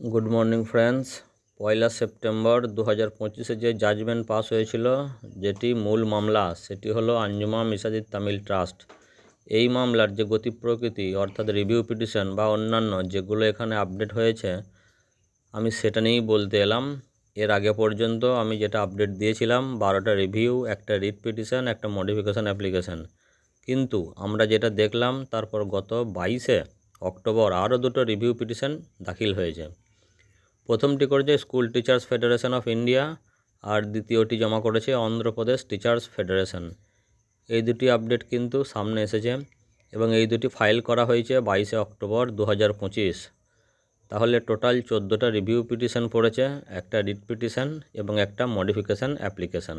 Good morning friends. পয়লা September দু হাজার পঁচিশে যে জাজমেন্ট পাস হয়েছিল, যেটি মূল মামলা, সেটি হলো আঞ্জুমা মিসাজিদ তামিল ট্রাস্ট। এই মামলার যে গতি প্রকৃতি, অর্থাৎ রিভিউ পিটিশন বা অন্যান্য যেগুলো এখানে আপডেট হয়েছে, আমি সেটা নিয়েই বলতে এলাম। এর আগে পর্যন্ত আমি যেটা আপডেট দিয়েছিলাম, বারোটা রিভিউ, একটা রিট পিটিশন, একটা মডিফিকেশান অ্যাপ্লিকেশান। কিন্তু আমরা যেটা দেখলাম, তারপর গত বাইশে অক্টোবর আরও দুটো রিভিউ পিটিশন দাখিল হয়েছে। প্রথমটি করেছে school teachers federation of India আর দ্বিতীয়টি জমা করেছে অন্ধ্রপ্রদেশ টিচার্স ফেডারেশন। এই দুটি আপডেট কিন্তু সামনে এসেছে এবং এই দুটি ফাইল করা হয়েছে বাইশে অক্টোবর দু হাজার পঁচিশ। তাহলে টোটাল চোদ্দোটা রিভিউ পিটিশন পড়েছে, একটা রিট পিটিশন এবং একটা মডিফিকেশান অ্যাপ্লিকেশান।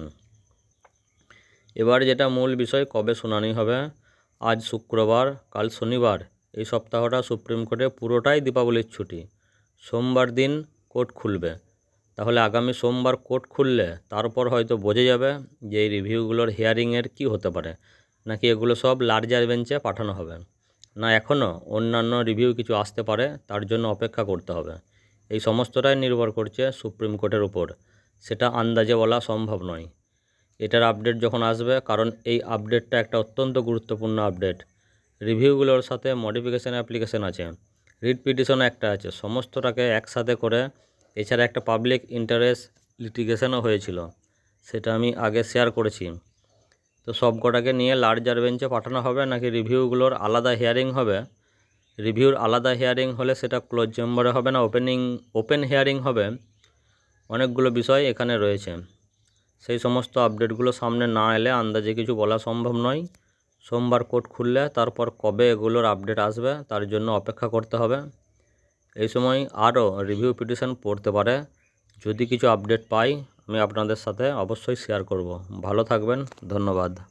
এবার যেটা মূল বিষয়, কবে শুনানি হবে? আজ শুক্রবার, কাল শনিবার, এই সপ্তাহটা সুপ্রিম কোর্টে পুরোটাই দীপাবলির ছুটি। সোমবার দিন কোর্ট খুলবে। তাহলে আগামী সোমবার কোর্ট খুললে তারপর হয়তো বোঝা যাবে যে এই রিভিউগুলোর হিয়ারিংয়ের কী হতে পারে। নাকি এগুলো সব লার্জার বেঞ্চে পাঠানো হবে। না এখনও অন্যান্য রিভিউ কিছু আসতে পারে, তার জন্য অপেক্ষা করতে হবে। এই সমস্তটাই নির্ভর করছে সুপ্রিম কোর্টের উপর। সেটা আন্দাজে বলা সম্ভব নয়। এটার আপডেট যখন আসবে, কারণ এই আপডেটটা একটা অত্যন্ত গুরুত্বপূর্ণ আপডেট। রিভিউগুলোর সাথে মডিফিকেশান অ্যাপ্লিকেশান আছে। রিট পিটিশনও একটা আছে। সমস্তটাকে একসাথে করে এছাড়া একটা পাবলিক ইন্টারেস্ট লিটিগেশনও হয়েছিল। সেটা আমি আগে শেয়ার করেছি। তো সব কটাকে নিয়ে লার্জার বেঞ্চে পাঠানো হবে নাকি রিভিউগুলোর আলাদা হিয়ারিং হবে? রিভিউর আলাদা হিয়ারিং হলে সেটা ক্লোজ চেম্বারে হবে না ওপেনিং ওপেন হিয়ারিং হবে? অনেকগুলো বিষয় এখানে রয়েছে। সেই সমস্ত আপডেটগুলো সামনে না এলে আন্দাজে কিছু বলা সম্ভব নয়। সোমবার কোর্ট খুললে তারপর কবে এগুলোর আপডেট আসবে তার জন্য অপেক্ষা করতে হবে। এই সময় আরও রিভিউ পিটিশন পড়তে পারে। যদি কিছু আপডেট পাই, আমি আপনাদের সাথে অবশ্যই শেয়ার করব। ভালো থাকবেন, ধন্যবাদ।